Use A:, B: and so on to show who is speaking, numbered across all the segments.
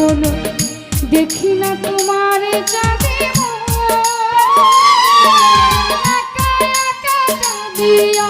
A: গত দেখি না তোমার চাঁদে আমি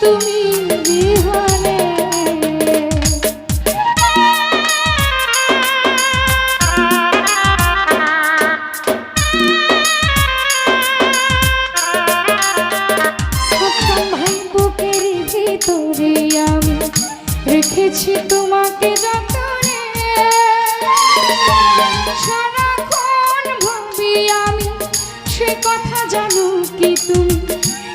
A: তুমি ভাই ভিতরে আমি রেখেছি তোমাকে যতনে। সারাক্ষণ ভাবি সে কথা জানো কি তুমি?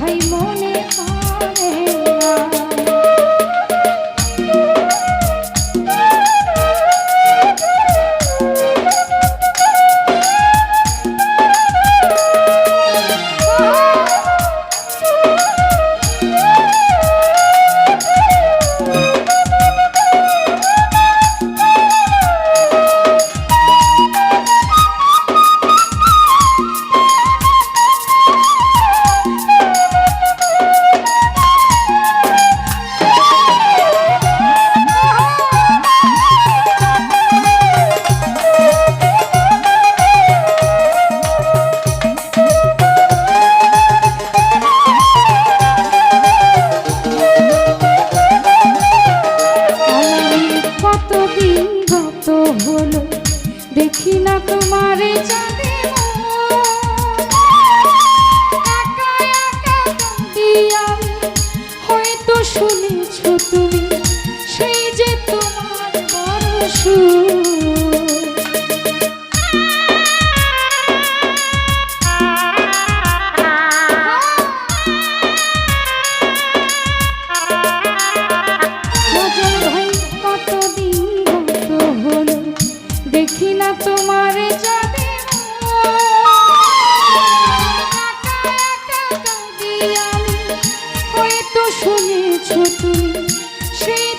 A: ভাই মনে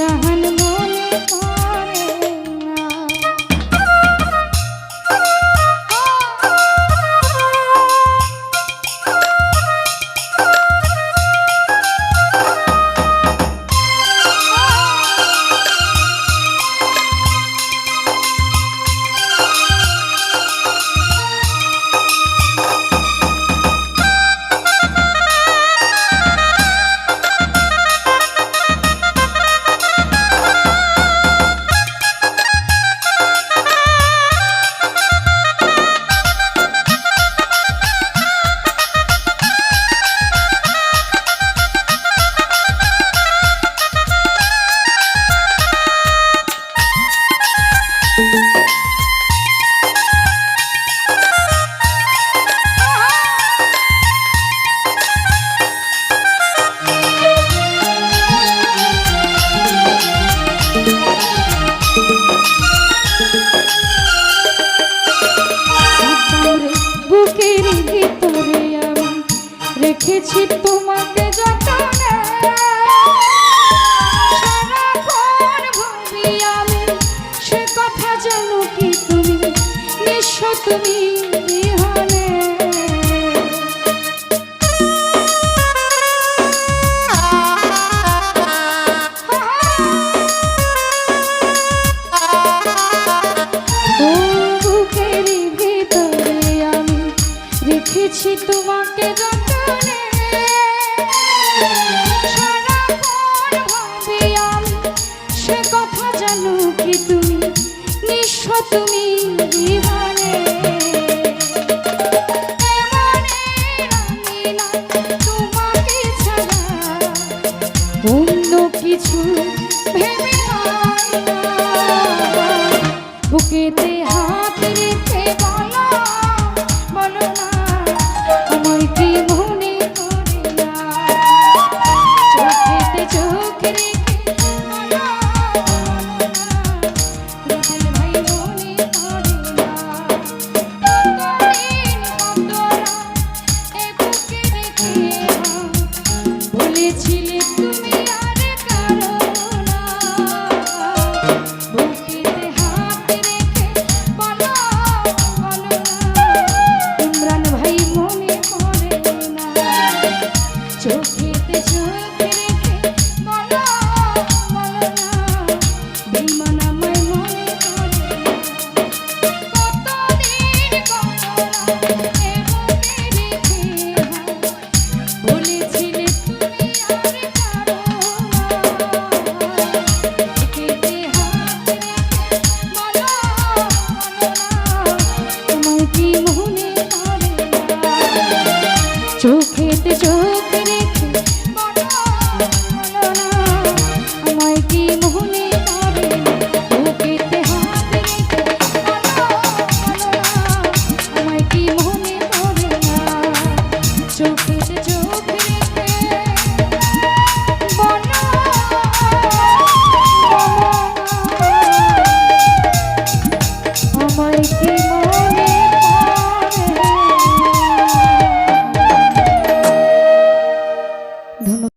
A: जहाँ পেয়েছি তোমাকে। তুমি